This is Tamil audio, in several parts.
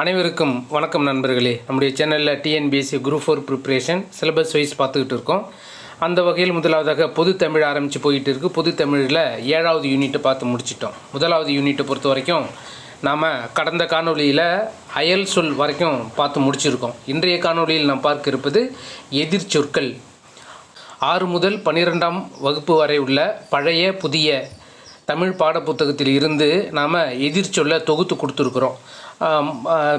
அனைவருக்கும் வணக்கம் நண்பர்களே. நம்முடைய சேனலில் TNPSC group four preparation syllabus wise பார்த்துக்கிட்டு இருக்கோம். அந்த வகையில் முதலாவதாக பொது தமிழ் ஆரம்பித்து போயிட்டு இருக்குது பொது தமிழில் ஏழாவது யூனிட்டை பார்த்து முடிச்சிட்டோம். முதலாவது யூனிட்டை பொறுத்த வரைக்கும் நாம் கடந்த காணொளியில் அயல் சொல் வரைக்கும் பார்த்து முடிச்சிருக்கோம். இன்றைய காணொளியில் நாம் பார்க்க இருப்பது எதிர்ச்சொற்கள் ஆறு முதல் பன்னிரெண்டாம் வகுப்பு வரை உள்ள பழைய புதிய தமிழ் பாடப்புத்தகத்தில் இருந்து நாம் எதிர்ச்சொல்லை தொகுத்து கொடுத்துருக்குறோம்.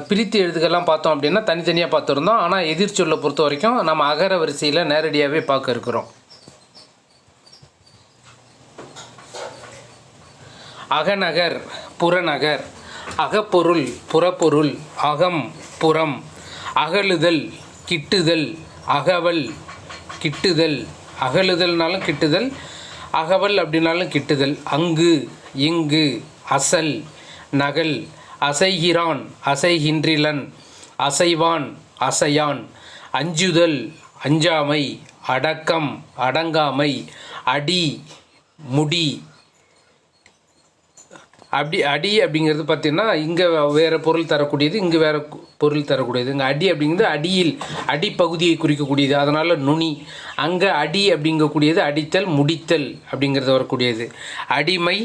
பிரித்து எழுதுகள்லாம் பார்த்தோம் அப்படின்னா தனித்தனியாக பார்த்துருந்தோம். ஆனால் எதிர்ச்சொல்லை பொறுத்த வரைக்கும் நம்ம அகர வரிசையில் நேரடியாகவே பார்க்க இருக்கிறோம். அகநகர் புறநகர் அகப்பொருள் புறப்பொருள் அகம் புறம் அகழுதல் கிட்டுதல் அகவல் கிட்டுதல் அகழுதல்னாலும் கிட்டுதல் அகவல் அப்படின்னாலும் கிட்டுதல் அங்கு இங்கு அசல் நகல் அசைகிறான் அசைகின்றிலன். அசைவான் அசையான். அஞ்சுதல் அஞ்சாமை. அடக்கம் அடங்காமை. அடி முடி. அப்படி அடி அப்படிங்கிறது பார்த்திங்கன்னா இங்கே வேறு பொருள் தரக்கூடியது இங்கே வேறு பொருள் தரக்கூடியது. இங்கே அடி அப்படிங்கிறது அடியில் அடிப்பகுதியை குறிக்கக்கூடியது. அதனால் நுனி. அங்கே அடி அப்படிங்கக்கூடியது அடித்தல் முடித்தல் அப்படிங்கிறது வரக்கூடியது. அடிமை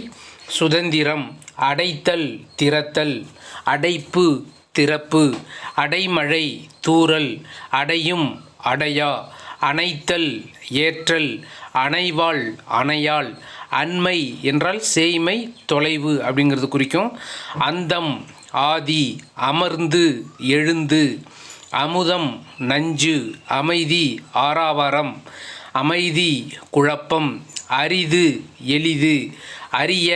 சுதந்திரம் அடைத்தல் திறத்தல் அடைப்பு திறப்பு அடைமழை தூறல் அடையும் அடையா அணைத்தல் ஏற்றல் அணைவாள் அணையாள் அண்மை என்றால் சேய்மை தொலைவு அப்படிங்கிறது குறிக்கும். அந்தம் ஆதி அமர்ந்து எழுந்து அமுதம் நஞ்சு அமைதி ஆறாவாரம் அமைதி குழப்பம் அரிது எளிது அரிய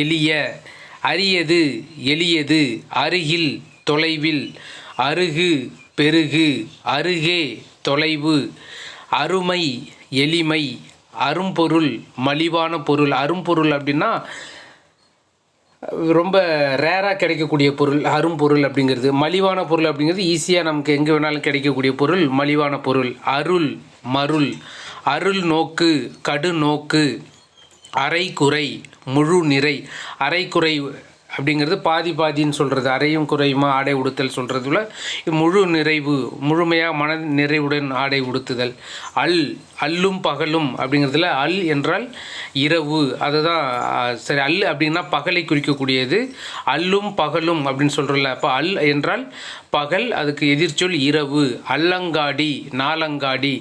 எளிய அரியது எளியது அருகில் தொலைவில் அருகு பெருகு அருகே தொலைவு அருமை எளிமை அரும்பொருள் மலிவான பொருள். அரும்பொருள் அப்படின்னா ரொம்ப ரேராக கிடைக்கக்கூடிய பொருள் அரும்பொருள் அப்படிங்கிறது. மலிவான பொருள் அப்படிங்கிறது ஈஸியாக நமக்கு எங்கே வேணாலும் கிடைக்கக்கூடிய பொருள் மலிவான பொருள். அருள் மருள். அருள் நோக்கு கடு நோக்கு அரை குறை முழு நிறை அரைக்குறை அப்படிங்கிறது பாதி பாதின்னு சொல்கிறது அறையும் குறையுமா ஆடை உடுத்தல் சொல்கிறதுல முழு நிறைவு முழுமையாக மன நிறைவுடன் ஆடை உடுத்துதல். அல் அல்லும் பகலும் அப்படிங்கிறதுல அல் என்றால் இரவு. அதுதான் சரி அல் அப்படின்னா பகலை குறிக்கக்கூடியது. அல்லும் பகலும் அப்படின்னு சொல்கிறோம்ல அப்போ அல் என்றால் பகல் அதுக்கு எதிர்ச்சொல் இரவு. அல்லங்காடி நாலங்காடி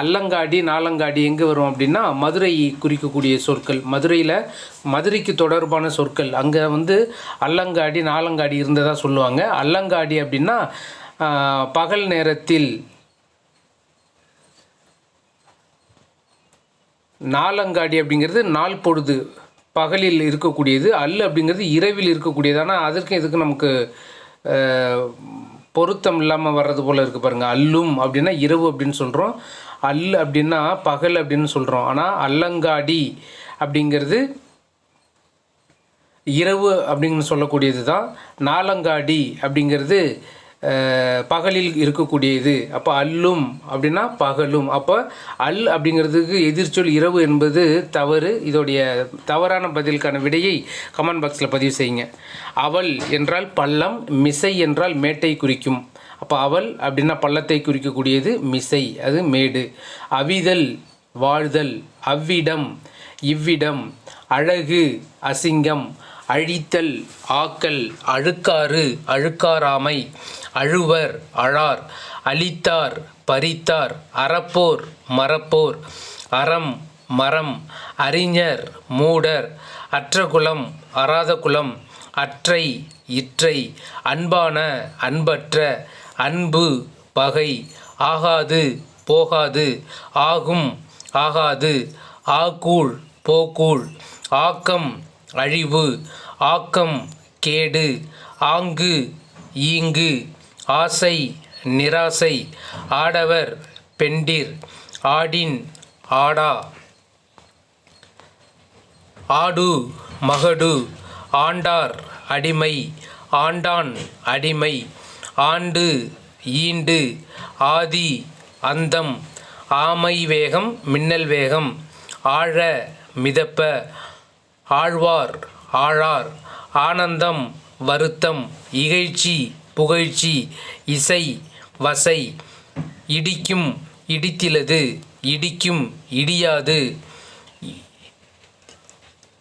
அல்லங்காடி நாலங்காடி எங்கே வரும் அப்படின்னா மதுரை குறிக்கக்கூடிய சொற்கள். மதுரையில் மதுரைக்கு தொடர்பான சொற்கள். அங்கே வந்து அல்லங்காடி நாலங்காடி இருந்ததாக சொல்லுவாங்க. அல்லங்காடி அப்படின்னா பகல் நேரத்தில் நாலங்காடி அப்படிங்கிறது நாள் பொழுது பகலில் இருக்கக்கூடியது அல் அப்படிங்கிறது இரவில் இருக்கக்கூடியது. ஆனால் அதற்கும் இதுக்கு நமக்கு பொருத்தம் இல்லாமல் வர்றது போல் இருக்குது பாருங்கள் அல்லும் அப்படின்னா இரவு அப்படின்னு சொல்கிறோம் அல் அப்படின்னா பகல் அப்படின்னு சொல்கிறோம் ஆனால் அல்லங்காடி அப்படிங்கிறது இரவு அப்படின்னு சொல்லக்கூடியது தான் நாலங்காடி அப்படிங்கிறது பகலில் இருக்கக்கூடியது. அப்போ அல்லும் அப்படின்னா பகலும். அப்போ அல் அப்படிங்கிறதுக்கு எதிர்ச்சொல் இரவு என்பது தவறு. இதோடைய தவறான பதிலுக்கான விடையை கமெண்ட் பாக்ஸில் பதிவு செய்யுங்க. அவள் என்றால் பள்ளம் மிசை என்றால் மேட்டை குறிக்கும். அப்போ அவள் அப்படின்னா பள்ளத்தை குறிக்கக்கூடியது மிசை அது மேடு. அவிதல் வாழ்தல் அவ்விடம் இவ்விடம் அழகு அசிங்கம். அழித்தல் ஆக்கல் அழுக்காறு அழுக்காராமை அழுவர் அழார் அழித்தார் பறித்தார் அறப்போர் மறப்போர் அறம் மரம் அறிஞர் மூடர் அற்றகுலம் அராத குலம் அற்றை இற்றை அன்பான அன்பற்ற அன்பு பகை ஆகாது போகாது ஆகும் ஆகாது ஆக்கூழ் போக்கூழ் ஆக்கம் அழிவு ஆக்கம் கேடு ஆங்கு ஈங்கு ஆசை நிராசை ஆடவர் பெண்டிர் ஆடின் ஆடா. ஆடு மகடு ஆண்டார் அடிமை ஆண்டான் அடிமை ஆண்டு ஈண்டு ஆதி அந்தம் ஆமை வேகம் மின்னல் வேகம் ஆழ மிதப்ப ஆழ்வார் ஆழார் ஆனந்தம் வருத்தம் இகழ்ச்சி புகழ்ச்சி இசை வசை இடிக்கும் இடித்திலது இடிக்கும் இடியாது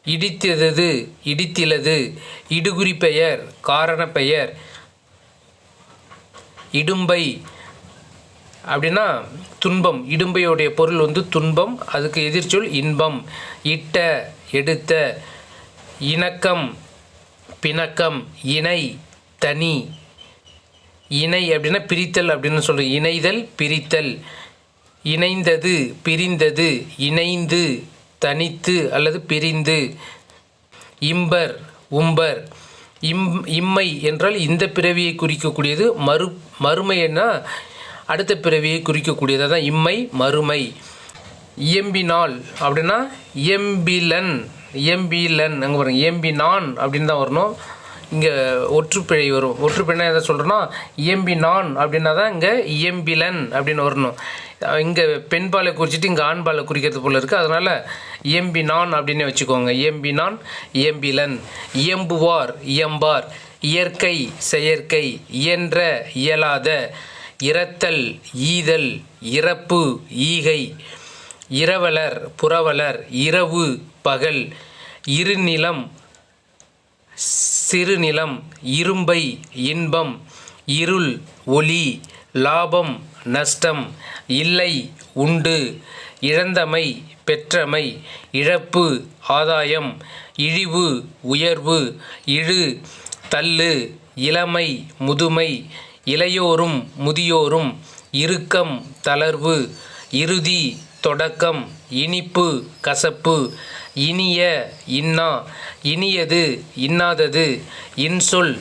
இடித்தது இடித்திலது இடுகுறி பெயர் காரண பெயர் இடும்பை அப்படின்னா துன்பம் இடும்பையுடைய பொருள் வந்து துன்பம் அதுக்கு எதிர்ச்சொல் இன்பம் இட்ட எடுத்த இணக்கம் பிணக்கம் இணை தனி. இணை அப்படின்னா பிரித்தல் அப்படின்னு சொல்கிறோம் இணைதல் பிரித்தல். இணைந்தது பிரிந்தது. இணைந்து தனித்து அல்லது பிரிந்து. இம்பர் உம்பர். இம் இம்மை என்றால் இந்த பிறவியை குறிக்கக்கூடியது. மறு மறுமைன்னா அடுத்த பிறவியை குறிக்கக்கூடியது. அதான் இம்மை மறுமை. இயம்பினால் அப்படின்னா எம்பிலன் எம்பிலன் அங்கே பாருங்க எம்பினான் அப்படின்னு தான் வரணும். இங்கே ஒற்றுப்பிழை வரும். ஒற்றுப்பிழை எதை சொல்கிறோன்னா இயம்பினான் அப்படின்னா தான் இங்கே இயம்பிலன் அப்படின்னு வரணும். இங்கே பெண் பாலை குறிச்சிட்டு இங்கே ஆண்பாலை குறிக்கிறது போல இருக்குது அதனால் இயம்பினான் அப்படின்னு வச்சுக்கோங்க. இயம்பினான் இயம்பிலன். இயம்புவார் இயம்பார். இயற்கை செயற்கை. இயன்ற இயலாத. இறத்தல் ஈதல். இறப்பு ஈகை. இரவலர் புறவலர் இரவு பகல் இருநிலம் சிறுநிலம் இரும்பை இன்பம் இருள் ஒளி லாபம் நஷ்டம் இல்லை உண்டு இழந்தமை பெற்றமை இழப்பு ஆதாயம் இழிவு உயர்வு இழு தள்ளு இளமை முதுமை இளையோரும் முதியோரும் இறுக்கம் தளர்வு இறுதி தொடக்கம் இனிப்பு கசப்பு இனிய இன்னா இனியது இன்னாதது இன்சொல்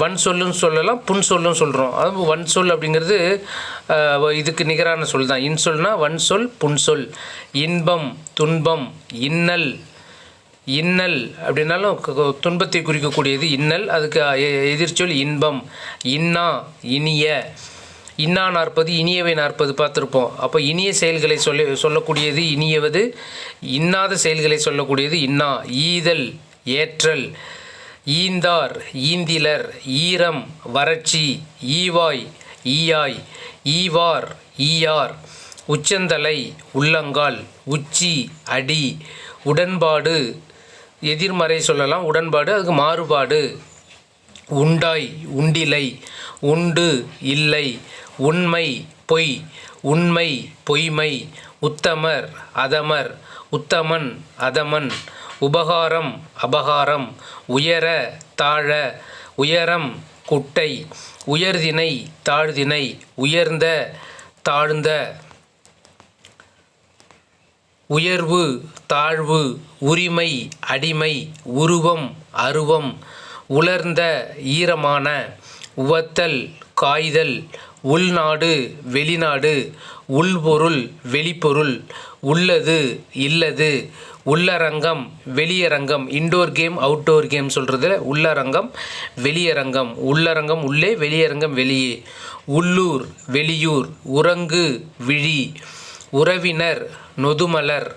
வன் சொல்லுன்னு சொல்லலாம் புன் சொல்லும் சொல்கிறோம் அது வன் சொல் அப்படிங்கிறது இதுக்கு நிகரான சொல் தான். இன்சொல்னா வன் சொல் புன்சொல். இன்பம் துன்பம் இன்னல் இன்னல் அப்படின்னாலும் துன்பத்தை குறிக்கக்கூடியது இன்னல். அதுக்கு எ- எதிர்ச்சொல் இன்பம் இன்னா இனிய. இன்னா நாற்பது இனியவை நாற்பது பார்த்துருப்போம். அப்போ இனிய செயல்களை சொல்ல சொல்லக்கூடியது இனியவது இன்னாத செயல்களை சொல்லக்கூடியது இன்னா. ஈதல் ஏற்றல் ஈந்தார் ஈந்திலர் ஈரம் வறட்சி ஈவாய் ஈயாய் ஈவார் ஈயார் உச்சந்தலை உள்ளங்கால் உச்சி அடி உடன்பாடு எதிர்மறை சொல்லலாம் உடன்பாடு அதுக்கு மாறுபாடு. உண்டாய் உண்டிலை உண்டு இல்லை உண்மை பொய் உண்மை பொய்மை உத்தமர் அதமர் உத்தமன் அதமன் உபகாரம் அபகாரம் உயர தாழ உயரம் குட்டை உயர்தினை தாழ்தினை உயர்ந்த தாழ்ந்த உயர்வு தாழ்வு உரிமை அடிமை உருவம் அருவம் உலர்ந்த ஈரமான உவத்தல் காய்தல் உள்நாடு வெளிநாடு உள்பொருள் வெளிப்பொருள் உள்ளது இல்லது உள்ளரங்கம் வெளியரங்கம் இன்டோர் கேம் அவுட்டோர் கேம் சொல்கிறதுல உள்ளரங்கம் வெளியரங்கம் உள்ளரங்கம் உள்ளே வெளியரங்கம் வெளியே. உள்ளூர் வெளியூர் உறங்கு விழி உறவினர் நொதுமலர்.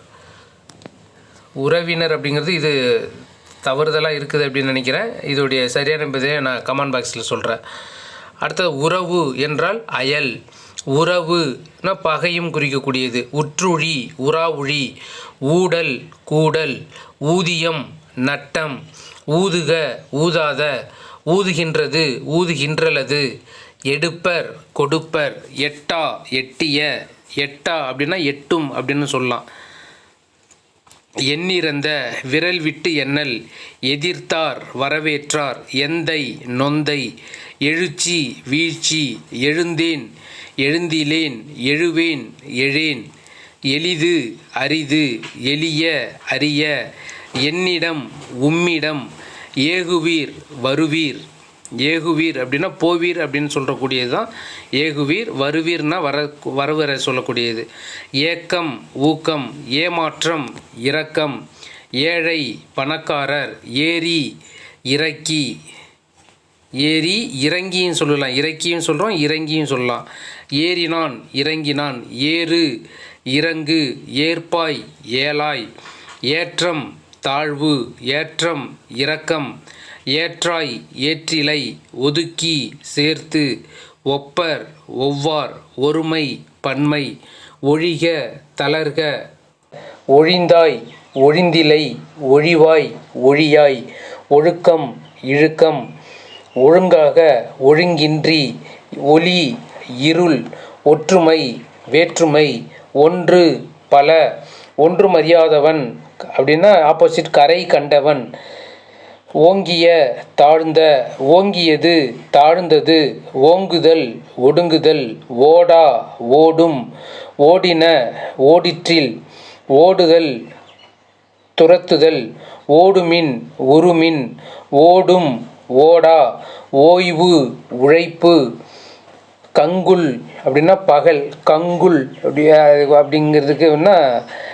உறவினர் அப்படிங்கிறது இது தவறுதலாக இருக்குது அப்படின்னு நினைக்கிறேன். இதோடைய சரியான பதிலை நான் கமெண்ட் பாக்ஸில் சொல்கிறேன் அடுத்தது உறவு என்றால் அயல். உறவுனா பகையும் குறிக்கக்கூடியது. உற்றுழி உறாவுழி ஊடல் கூடல் ஊதியம் நட்டம் ஊதுக ஊதாத ஊதுகின்றது ஊதுகின்றலது எடுப்பர் கொடுப்பர் எட்டா எட்டிய எட்டா அப்படின்னா எட்டும் அப்படின்னு சொல்லலாம். எண்ணிறந்த விரல் விட்டு எண்ணல் எதிர்த்தார் வரவேற்றார் எந்தை நொந்தை எழுச்சி வீழ்ச்சி எழுந்தேன் எழுந்திலேன் எழுவேன் எழேன். எளிது அரிது எளிய அரிய. என்னிடம் உம்மிடம் ஏகுவீர் வருவீர். ஏகுவீர் அப்படின்னா போவீர் அப்படின்னு சொல்கிறக்கூடியது தான் ஏகுவீர் வருவீர்னா வர வரவர சொல்லக்கூடியது. ஏக்கம் ஊக்கம் ஏமாற்றம் இரக்கம். ஏழை பணக்காரர். ஏரி இறக்கி. ஏறி இறங்கியும் சொல்லலாம். இறக்கியும் சொல்கிறோம் இறங்கியும் சொல்லலாம். ஏறினான் இறங்கினான். ஏறு இறங்கு ஏற்பாய் ஏலாய் ஏற்றம் தாழ்வு. ஏற்றம் இரக்கம். ஏற்றாய் ஏற்றிலை. ஒதுக்கி சேர்த்து. ஒப்பர் ஒவ்வார். ஒருமை பன்மை. ஒழிக தளர்க. ஒழிந்தாய் ஒழிந்திலை. ஒழிவாய் ஒழியாய். ஒழுக்கம் இழுக்கம். ஒழுங்காக ஒழுங்கின்றி ஒளி இருள் ஒற்றுமை வேற்றுமை ஒன்று பல ஒன்றுமறியாதவன் அப்படின்னா ஆப்போசிட் கரை கண்டவன் ஓங்கிய தாழ்ந்த ஓங்கியது தாழ்ந்தது ஓங்குதல் ஒடுங்குதல் ஓடா ஓடும் ஓடின ஓடிற்றில் ஓடுதல் துரத்துதல் ஓடுமின் உருமின் ஓடும் ஓடா ஓய்வு உழைப்பு கங்குல் அப்படின்னா பகல் கங்குல் அப்படி அப்படிங்கிறதுக்கு என்ன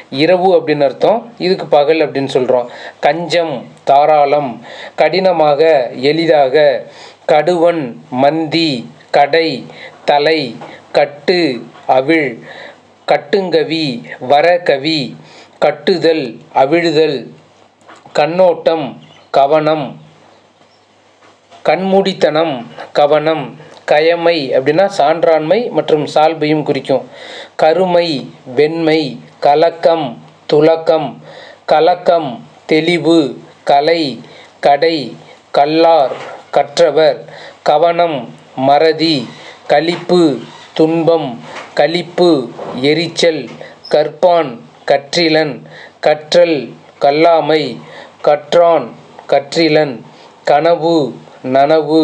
இரவு அப்படின்னு அர்த்தம். இதுக்கு பகல் அப்படின்னு சொல்கிறோம் கஞ்சம் தாராளம் கடினமாக எளிதாக கடுவன் மந்தி கடை தலை கட்டு அவிழ் கட்டுங்கவி வரகவி கட்டுதல் அவிழுதல் கண்ணோட்டம் கவனம் கண்மூடித்தனம் கவனம் கயமை அப்படின்னா சான்றாண்மை மற்றும் சால்பையும் குறிக்கும். கருமை வெண்மை கலக்கம் துலக்கம் கலக்கம் தெளிவு கலை கடை கல்லார் கற்றவர் கவனம் மறதி களிப்பு துன்பம் களிப்பு எரிச்சல் கற்பான் கற்றிலன் கற்றல் கல்லாமை கற்றான் கற்றிலன் கனவு நனவு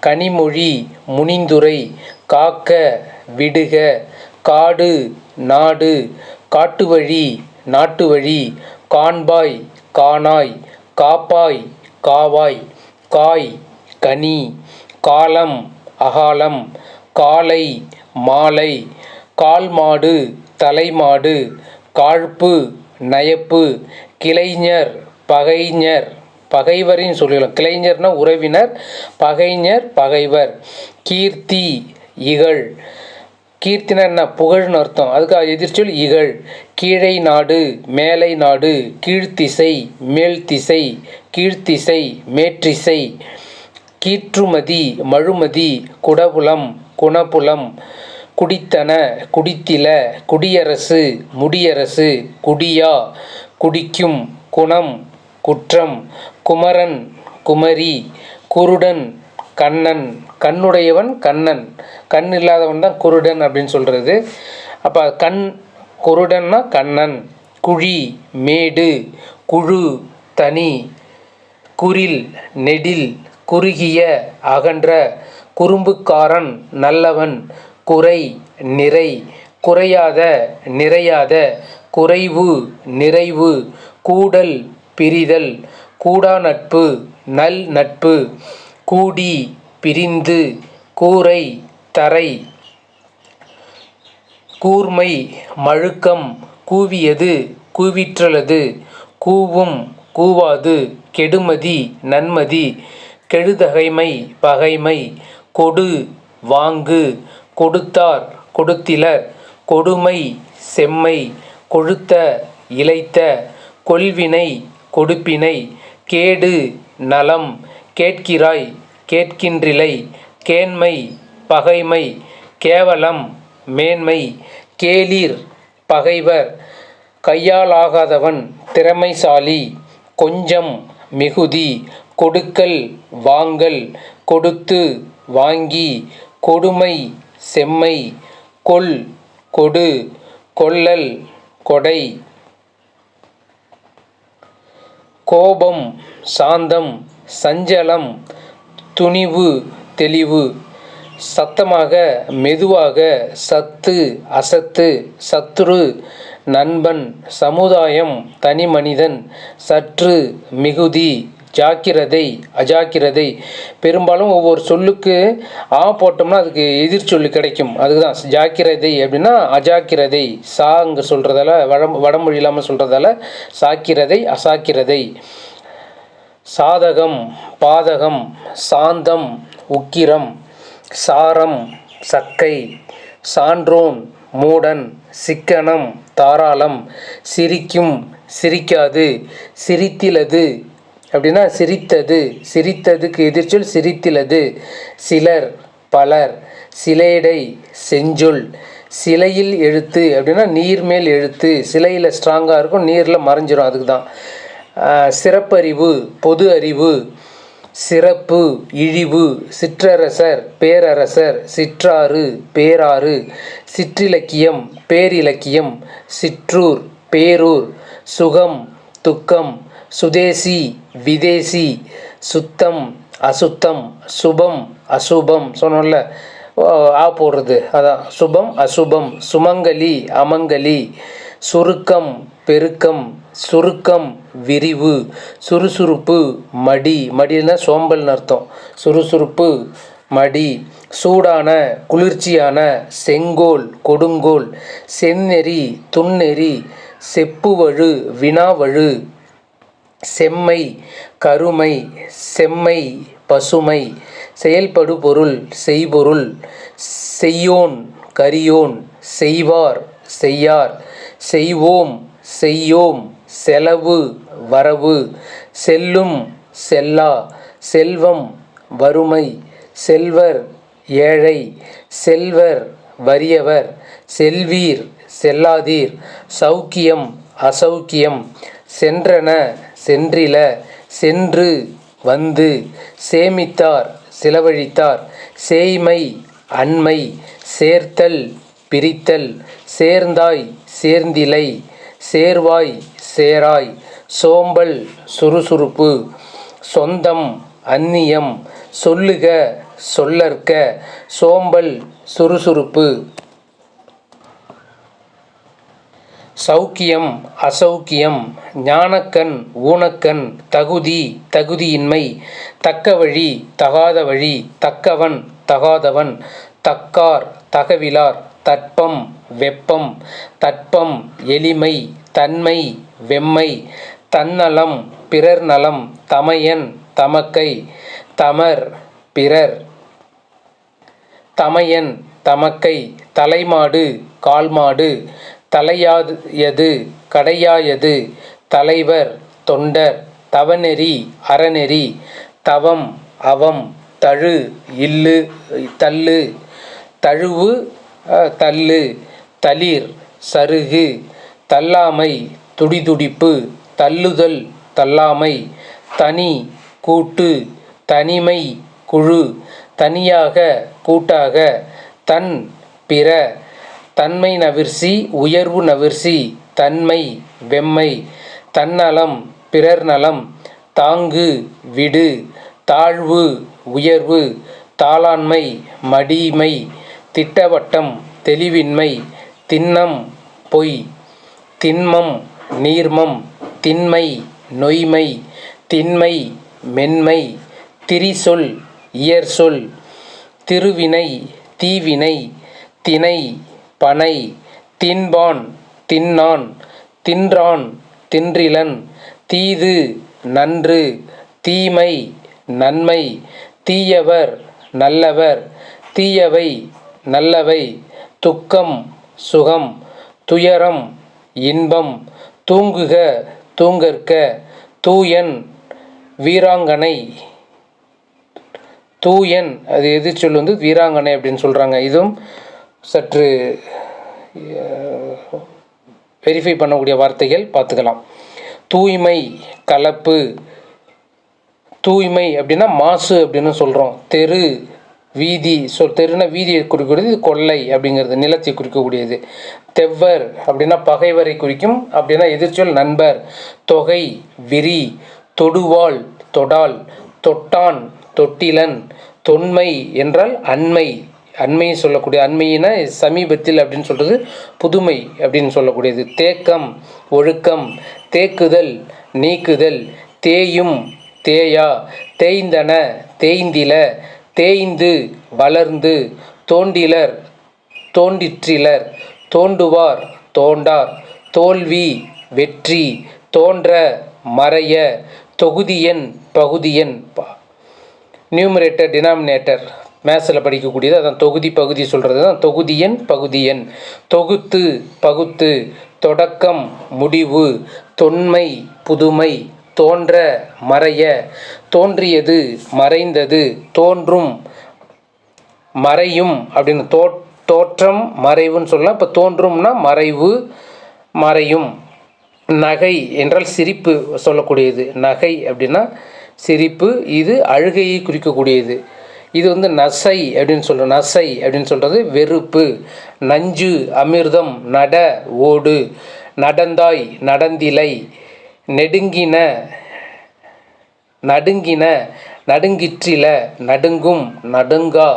கனிமொழி முனிந்துரை காக்க விடுக காடு நாடு காட்டுவழி நாட்டுவழி காண்பாய் காணாய் காப்பாய் காவாய் காய் கனி காலம் அகாலம் காலை மாலை கால்மாடு தலைமாடு காழ்ப்பு நயப்பு கிளைஞர் பகைஞர் பகைவரின் சொல்லிடலாம் கிளைஞர்னா உறவினர் பகைஞர் பகைவர். கீர்த்தி இகழ். கீர்த்தினா என்ன? புகழ்னு அர்த்தம். அதுக்கு எதிர்ச்சொல் இகழ். கீழை நாடு மேலை நாடு கீழ்த்திசை மேல்திசை கீழ்த்திசை மேற்றிசை. கீற்றுமதி மழுமதி குடபுலம் குணபுலம். குடித்தன குடித்தில குடியரசு முடியரசு குடியா. குடிக்கும் குணம் குற்றம். குமரன் குமரி குருடன் கண்ணன். கண்ணுடையவன் கண்ணன். கண் இல்லாதவன் தான் குருடன் அப்படின்னு சொல்கிறது அப்போ கண் குருடன்னா கண்ணன். குழி மேடு. குழு தனி. குரில் நெடில். குறுகிய அகன்ற. குறும்புக்காரன் நல்லவன். குறை நிறை. குறையாத நிறையாத. குறைவு நிறைவு. கூடல் பிரிதல். கூடா நட்பு நல் நட்பு கூடி பிரிந்து கூரை தரை கூர்மை மழுக்கம் கூவியது கூவிற்றலது கூவும் கூவாது கெடுமதி நன்மதி கெழுதகைமை பகைமை கொடு வாங்கு கொடுத்தார் கொடுத்திலர் கொடுமை செம்மை கொழுத்த இழைத்த கொள்வினை கொடுப்பினை கேடு நலம் கேட்கிறாய் கேட்கின்றிலை கேண்மை பகைமை கேவலம் மேன்மை கேளீர் பகைவர் கையாலாகாதவன் திறமைசாலி கொஞ்சம் மிகுதி கொடுக்கல் வாங்கல் கொடுத்து வாங்கி கொடுமை செம்மை கொல் கொடு கொள்ளல் கொடை கோபம் சாந்தம் சஞ்சலம் துணிவு தெளிவு. சத்தமாக மெதுவாக சத்து அசத்து சத்துரு நண்பன் சமுதாயம் தனி மனிதன் சற்று மிகுதி ஜாக்கிரதை அஜாக்கிரதை. பெரும்பாலும் ஒவ்வொரு சொல்லுக்கு ஆ போட்டோம்னா அதுக்கு எதிர் சொல்லு கிடைக்கும். அதுதான் ஜாக்கிரதை அப்படின்னா அஜாக்கிரதை. சா அங்கே சொல்கிறதால வட வடமொழி இல்லாமல் சொல்கிறதால சாக்கிரதை அசாக்கிரதை. சாதகம் பாதகம் சாந்தம் உக்கிரம் சாரம் சக்கை சான்றோன் மூடன் சிக்கனம் தாராளம் சிரிக்கும் சிரிக்காது சிரித்திலது. அப்படின்னா சிரித்தது சிரித்ததுக்கு எதிர்ச்சொல் சிரித்திலது. சிலர் பலர் சிலேடை செஞ்சொல். சிலையில் எழுத்து அப்படின்னா நீர் மேல் எழுத்து. சிலையில் ஸ்ட்ராங்காக இருக்கும் நீரில் மறைஞ்சிரும் அதுக்கு தான் சிறப்பறிவு பொது அறிவு சிறப்பு இழிவு சிற்றரசர் பேரரசர் சிற்றாறு பேராறு சிற்றிலக்கியம் பேரிலக்கியம் சிற்றூர் பேரூர் சுகம் துக்கம் சுதேசி விதேசி சுத்தம் அசுத்தம் சுபம் அசுபம் சொன்னோம்ல ஆ போடுறது. அதான் சுபம் அசுபம் சுமங்கலி அமங்கலி சுருக்கம் பெருக்கம் சுருக்கம் விரிவு சுறுசுறுப்பு மடி. மடினா சோம்பல்னு அர்த்தம். சுறுசுறுப்பு மடி. சூடான குளிர்ச்சியான செங்கோல் கொடுங்கோல். செந்நெறி துண்ணெறி செப்புவழு வினாவழு. செம்மை கருமை. செம்மை பசுமை. செயல்படு பொருள் செய்பொருள். செய்யோன் கரியோன். செய்வார் செய்யார். செய்வோம் செய்யோம். செலவு வரவு செல்லும் செல்லா செல்வம் வறுமை செல்வர் ஏழை செல்வர் வறியவர் செல்வீர் செல்லாதீர் சௌக்கியம் அசௌக்கியம் சென்றன சென்றில சென்று வந்து சேமித்தார் செலவழித்தார் சேய்மை அண்மை சேர்த்தல் பிரித்தல் சேர்ந்தாய் சேர்ந்திலை சேர்வாய் சேராய். சோம்பல் சுறுசுறுப்பு சொந்தம் அந்நியம் சொல்லுக சொல்லற்க சோம்பல் சுறுசுறுப்பு. சௌக்கியம் அசௌக்கியம் ஞானக்கண் ஊனக்கண் தகுதி தகுதியின்மை தக்க வழி தகாத வழி தக்கவன் தகாதவன் தக்கார் தகவிலார் தட்பம் வெப்பம் தட்பம் எளிமை தன்மை வெம்மை தன்னலம் பிறர் நலம் தமையன் தமக்கை தமர் பிறர். தமையன் தமக்கை தலைமாடு கால்மாடு தலையாயது கடையாயது தலைவர் தொண்டர் தவநெறி அறநெறி தவம் அவம் தழு இல்லு தள்ளு தழுவு தள்ளு தளிர் சருகு தள்ளாமை துடிதுடிப்பு தள்ளுதல் தள்ளாமை தனி கூட்டு தனிமை குழு தனியாக கூட்டாக தன் பிற தன்மை நவிர்சி உயர்வு நவிர்சி தன்மை வெம்மை தன்னலம் பிறர் நலம் தாங்கு விடு தாழ்வு உயர்வு தாளாண்மை மடிமை திட்டவட்டம் தெளிவின்மை திண்ணம் பொய். திண்மம் நீர்மம் திண்மை நொய்மை திண்மை மென்மை திரிசொல் இயற்சொல் திருவினை தீவினை திணை பனை தின்பான் தின்னான் தின்றான் தின்றிலன் தீது நன்று தீமை நன்மை தீயவர் நல்லவர் தீயவை நல்லவை துக்கம் சுகம் துயரம் இன்பம். தூங்குக தூங்கற்க. தூயன் வீராங்கனை. தூயன் அது எதிர்ச்சொல் வந்து வீராங்கனை அப்படின்னு சொல்கிறாங்க இதுவும் சற்று வெரிஃபை பண்ணக்கூடிய வார்த்தைகள் பார்த்துக்கலாம். தூய்மை கலப்பு. தூய்மை அப்படின்னா மாசு அப்படின்னு சொல்கிறோம் தெரு வீதி சொல் தெருனா வீதியை குறிக்கக்கூடியது இது கொள்ளை அப்படிங்கிறது நிலத்தை குறிக்கக்கூடியது. தெவ்வர் அப்படின்னா பகைவரை குறிக்கும் அப்படின்னா எதிர்ச்சொல் நண்பர் தொகை விரி தொடுவாள் தொடால் தொட்டான் தொட்டிலன் தொன்மை என்றால் அண்மை. அண்மையை சொல்லக்கூடிய அண்மையினா சமீபத்தில் அப்படின்னு சொல்கிறது புதுமை அப்படின்னு சொல்லக்கூடியது. தேக்கம் ஒழுக்கம் தேக்குதல் நீக்குதல் தேயும் தேயா தேய்ந்தன தேய்ந்தில தேய்ந்து வளர்ந்து தோண்டிலர் தோண்டிற்றிலர் தோண்டுவார் தோண்டார் தோல்வி வெற்றி தோன்ற மறைய தொகுதியன் பகுதியன் ப- நியூமரேட்டர் டினாமினேட்டர் மேத்ஸில் படிக்கக்கூடியது அதான் தொகுதி பகுதி சொல்கிறது தான் தொகுதியன் பகுதியன். தொகுத்து பகுத்து தொடக்கம் முடிவு தொன்மை புதுமை தோன்ற மறைய தோன்றியது மறைந்தது தோன்றும் மறையும் அப்படின்னு தோ தோற்றம் மறைவுன்னு சொல்லலாம். இப்போ தோன்றும்னா மறைவு மறையும். நகை என்றால் சிரிப்பு சொல்லக்கூடியது. நகை அப்படின்னா சிரிப்பு இது அழுகையை குறிக்கக்கூடியது. இது வந்து நசை அப்படின்னு சொல்கிறோம் நசை அப்படின்னு சொல்கிறது வெறுப்பு. நஞ்சு அமிர்தம் நட ஓடு. நடந்தாய் நடந்திலை. நெடுங்கின நடுங்கின நடுங்கிற்றில நடுங்கும் நடுங்கா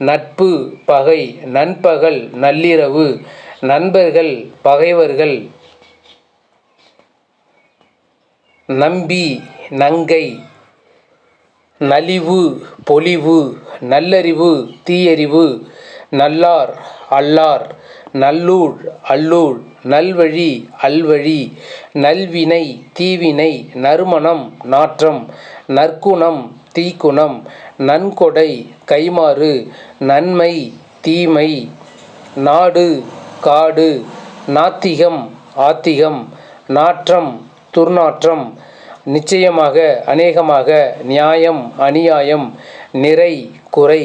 நட்பு பகை நண்பகல் நள்ளிரவு நண்பர்கள் பகைவர்கள் நம்பி நங்கை நலிவு பொலிவு நல்லறிவு தீயறிவு நல்லார் அல்லார் நல்லூழ் அல்லூழ் நல்வழி அல்வழி நல்வினை தீவினை நறுமணம் நாற்றம் நற்குணம் தீக்குணம் நன்கொடை கைமாறு நன்மை தீமை நாடு காடு நாத்திகம் ஆத்திகம் நாற்றம் துர்நாற்றம் நிச்சயமாக அநேகமாக நியாயம் அநியாயம் நிறை குறை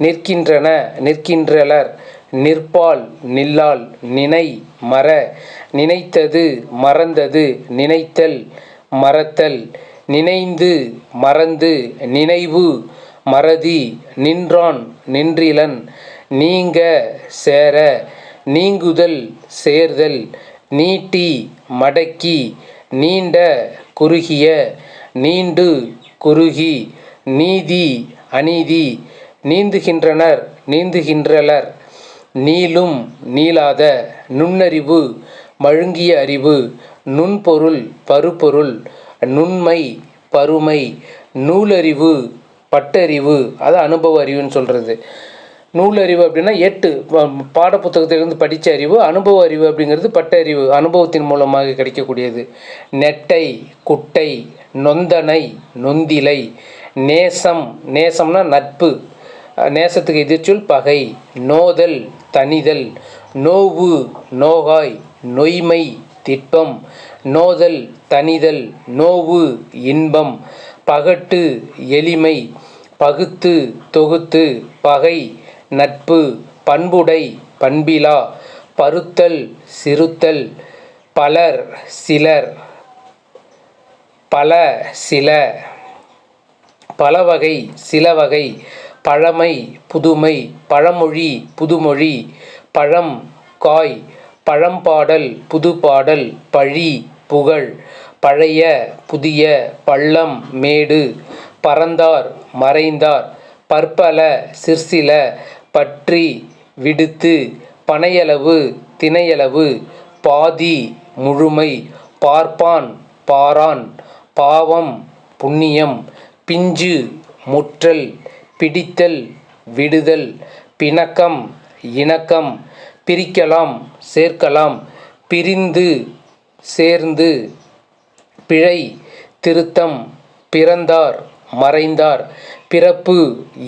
நிற்கின்றன நிற்கின்றலர் நிற்பால் நில்லால் நினை மற. நினைத்தது மறந்தது நினைத்தல் மறத்தல். நினைந்து மறந்து நினைவு மறதி நின்றான் நின்றிலன். நீங்க சேர. நீங்குதல் சேர்தல். நீட்டி மடக்கி நீண்ட குறுகிய. நீண்டு குறுகி நீதி அநீதி. நீந்துகின்றனர் நீந்துகின்றலர். நீளும் நீளாத நுண்ணறிவு மழுங்கிய அறிவு நுண்பொருள் பருப்பொருள் நுண்மை பருமை நூலறிவு பட்டறிவு அது அனுபவ அறிவுன்னு சொல்கிறது நூலறிவு அப்படின்னா எட்டு பாடப்புத்தகத்திலிருந்து படித்த அறிவு அனுபவ அறிவு அப்படிங்கிறது பட்டறிவு அனுபவத்தின் மூலமாக கிடைக்கக்கூடியது. நெட்டை குட்டை நொந்தனை நொந்திலை நேசம் நேசம்னா நட்பு. நேசத்துக்கு எதிர்ச்சொல் பகை. நோதல் தனிதல் நோவு நோகாய். நொய்மை திட்பம். நோதல் தனிதல் நோவு இன்பம். பகட்டு எளிமை. பகுத்து தொகுத்து. பகை நட்பு. பண்புடை பண்பிலா. பருத்தல் சிறுத்தல். பலர் சிலர். பல சில. பல வகை சில வகை பழமை புதுமை பழமொழி புதுமொழி பழம் காய் பழம்பாடல் புதுப்பாடல் பழி புகழ் பழைய புதிய பள்ளம் மேடு பறந்தார் மறைந்தார் பற்பல சிற்சில பற்றி விடுத்து பனையளவு தினையளவு பாதி முழுமை பார்ப்பான் பாரான் பாவம் புண்ணியம் பிஞ்சு முற்றல் பிடித்தல் விடுதல் பிணக்கம் இணக்கம் பிரிக்கலாம் சேர்க்கலாம் பிரிந்து சேர்ந்து பிழை திருத்தம் பிறந்தார் மறைந்தார் பிறப்பு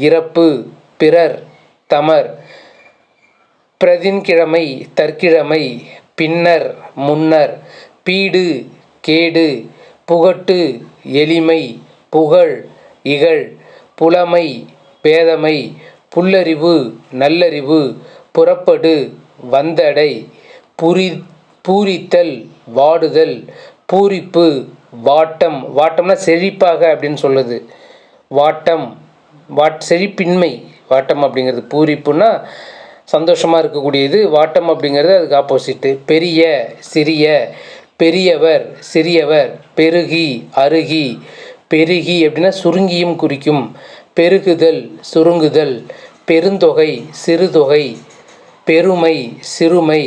இறப்பு பிறர் தமர் பிரதின்கிழமை தற்கிழமை பின்னர் முன்னர் பீடு கேடு புகட்டு எளிமை புகழ் இகழ் புலமை பேதமை புல்லறிவு நல்லறிவு புறப்படு வந்தடை புரி பூரித்தல் வாடுதல் பூரிப்பு வாட்டம். வாட்டம்னா செழிப்பாக அப்படின்னு சொல்லுது. வாட்டம் வாட் செழிப்பின்மை. வாட்டம் அப்படிங்கிறது பூரிப்புன்னா சந்தோஷமாக இருக்கக்கூடியது. வாட்டம் அப்படிங்கிறது அதுக்கு ஆப்போசிட்டு பெரிய சிறிய பெரியவர் சிறியவர் பெருகி அருகி பெருகி அப்படின்னா சுருங்கியும் குறிக்கும். பெருகுதல் சுருங்குதல் பெருந்தொகை சிறுதொகை பெருமை சிறுமை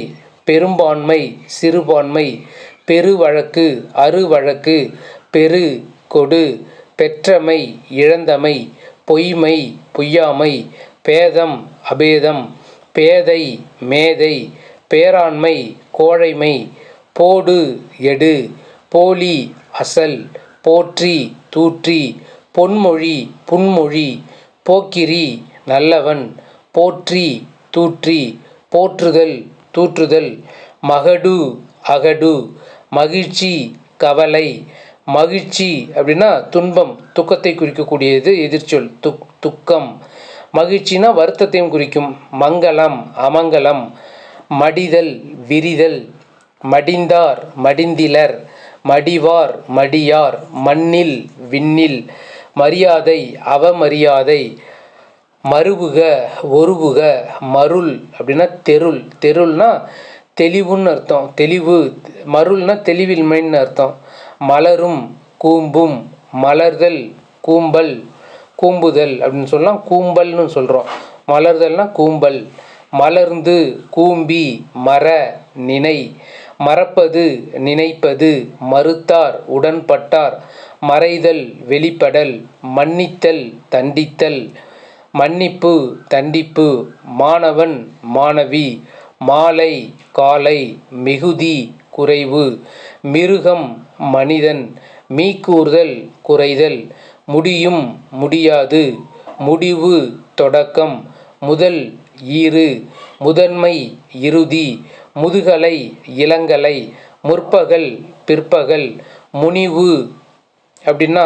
பெரும்பான்மை சிறுபான்மை பெருவழக்கு அருவழக்கு பெரு கொடு பெற்றமை இழந்தமை பொய்மை பொய்யாமை பேதம் அபேதம் பேதை மேதை பேராண்மை கோழைமை போடு எடு போலி அசல் போற்றி தூற்றி பொன்மொழி புன்மொழி போக்கிரி நல்லவன் போற்றி தூற்றி போற்றுதல் தூற்றுதல் மகடு அகடு மகிழ்ச்சி கவலை மகிழ்ச்சி அப்படின்னா துன்பம் துக்கத்தை குறிக்கக்கூடியது எதிர்ச்சொல் துக் துக்கம். மகிழ்ச்சினா வருத்தத்தையும் குறிக்கும். மங்களம் அமங்கலம் மடிதல் விரிதல் மடிந்தார் மடிந்திலர் மடிவார் மடியார் மண்ணில் விண்ணில் மரியாதை அவமரியாதை மறுவுக ஒருவுக மருள் அப்படின்னா தெருள். தெருள்னா தெளிவுன்னு அர்த்தம். தெளிவு மருள்னா தெளிவின்மைன்னு அர்த்தம். மலரும் கூம்பும் மலர்தல் கூம்பல் கூம்புதல் அப்படின்னு சொல்லலாம். கூம்பல்னு சொல்கிறோம் மலர்தல்னா கூம்பல். மலர்ந்து கூம்பி மர நினை. மறப்பது நினைப்பது. மறுத்தார் உடன்பட்டார். மறைதல் வெளிப்படல் மன்னித்தல் தண்டித்தல் மன்னிப்பு தண்டிப்பு மாணவன் மாணவி மாலை காலை மிகுதி குறைவு மிருகம் மனிதன் மீக்கூறுதல் குறைதல் முடியும் முடியாது முடிவு தொடக்கம் முதல் ஈறு முதன்மை இறுதி முதுகலை இளங்கலை முற்பகல் பிற்பகல் முனிவு அப்படின்னா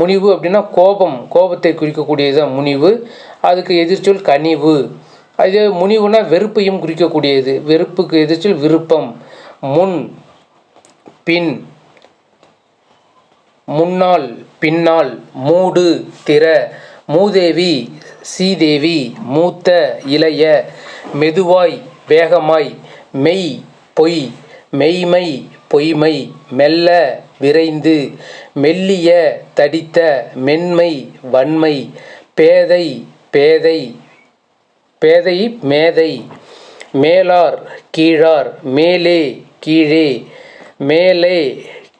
முனிவு அப்படின்னா கோபம் கோபத்தை குறிக்கக்கூடியது தான் முனிவு. அதுக்கு எதிர்ச்சொல் கனிவு. அது முனிவுனா வெறுப்பையும் குறிக்கக்கூடியது. வெறுப்புக்கு எதிர்ச்சொல் விருப்பம். முன் பின் முன்னால் பின்னால் மூடு திற மூதேவி சீதேவி மூத்த இளைய மெதுவாய் வேகமாய் மெய் பொய் மெய்மை பொய்மை மெல்ல விரைந்து மெல்லிய தடித்த மென்மை வன்மை பேதை பேதை பேதை மேதை மேலார் கீழார் மேலே கீழே மேலே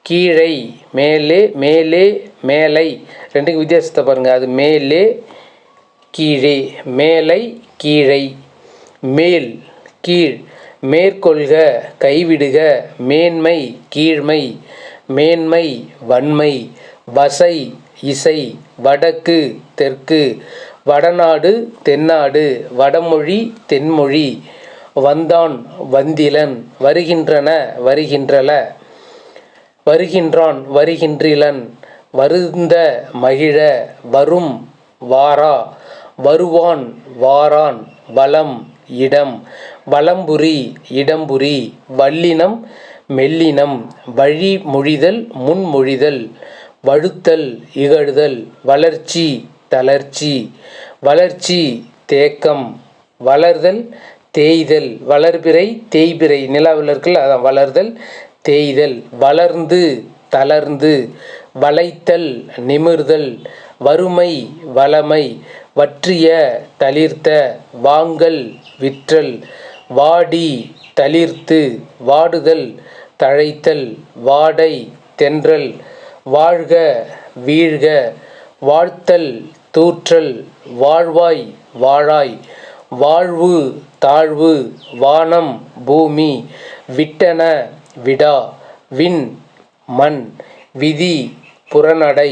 கீழை மேலே மேலே மேலை ரெண்டுக்கும் வித்தியாசத்தை பாருங்கள் அது மேலே கீழே மேலை கீழை மேல் கீழ் மேற்கொள்க கைவிடுக மேன்மை கீழ்மை மேன்மை வன்மை வசை இசை வடக்கு தெற்கு வடநாடு தென்னாடு வடமொழி தென்மொழி வந்தான் வந்திலன் வருகின்றன வருகின்றல வருகின்றான் வருகின்றிலன் வருந்த மகிழ வரும் வாரா வருவான் வாரான் வளம் இடம் வலம்புரி இடம்புரி வல்லினம் மெல்லினம் வழிமொழிதல் முன்மொழிதல் வழுத்தல் இகழுதல் வளர்ச்சி தளர்ச்சி வளர்ச்சி தேக்கம் வளர்தல் தேய்தல் வளர்பிறை தேய்பிறை நிலாவில் இருக்குல்ல அதான் வளர்தல் தேய்தல் வளர்ந்து தளர்ந்து வளைத்தல் நிமிர்தல் வறுமை வளமை வற்றிய தளிர்த்த வாங்கல் விற்றல் வாடி தளிர்த்து வாடுதல் தழைத்தல் வாடை தென்றல் வாழ்க வீழ்க வாழ்த்தல் தூற்றல் வாழ்வாய் வாழாய் வாழ்வு தாழ்வு வானம் பூமி விட்டன விடா வின் மண் விதி புறநடை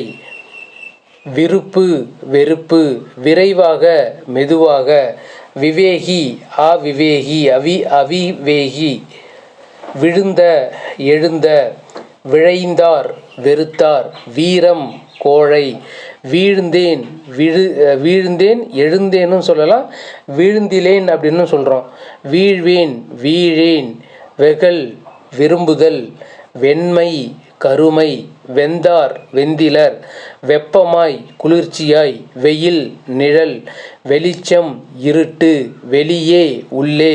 விருப்பு வெறுப்பு விரைவாக மெதுவாக விவேகி அவிவேகி அவி அவிவேகி விழுந்த எழுந்த விழைந்தார் வெறுத்தார் வீரம் கோழை வீழ்ந்தேன் விழு வீழ்ந்தேன் எழுந்தேன்னு சொல்லலாம் வீழ்ந்திலேன் அப்படின்னு சொல்கிறோம் வீழ்வேன் வீழேன் வெகல் விரும்புதல் வெண்மை கருமை வெந்தார் வெந்திலர். வெப்பமாய் குளிர்ச்சியாய் வெயில் நிழல். வெளிச்சம் இருட்டு வெளியே உள்ளே.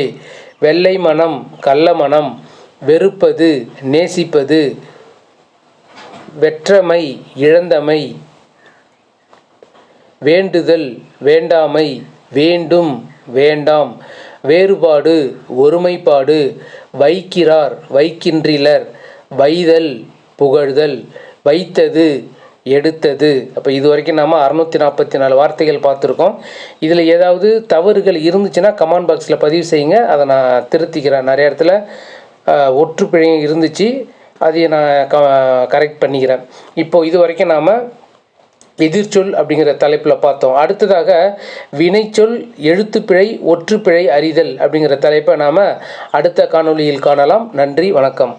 வெள்ளை மனம் கள்ள மனம். வெறுப்பது நேசிப்பது. வெற்றமை இழந்தமை. வேண்டுதல் வேண்டாமை. வேண்டும் வேண்டாம். வேறுபாடு ஒருமைப்பாடு. வைக்கிறார் வைக்கின்றிலர். வைதல் புகழ்தல் வைத்தது எடுத்தது. அப்போ இது வரைக்கும் நாம் அறநூற்றி நாற்பத்தி நாலு வார்த்தைகள் பார்த்துருக்கோம். இதில் ஏதாவது தவறுகள் இருந்துச்சுன்னா கமெண்ட் பாக்ஸில் பதிவு செய்யுங்க. அதை நான் திருத்திக்கிறேன். நிறைய இடத்துல ஒற்று பிழையும் இருந்துச்சு. அதையை நான் க கரெக்ட் பண்ணிக்கிறேன். இப்போ இது வரைக்கும் நாம் எதிர்ச்சொல் அப்படிங்கிற தலைப்பில் பார்த்தோம். அடுத்ததாக வினைச்சொல் எழுத்துப்பிழை ஒற்றுப்பிழை அறிதல் அப்படிங்கிற தலைப்பை நாம் அடுத்த காணொளியில் காணலாம். நன்றி வணக்கம்.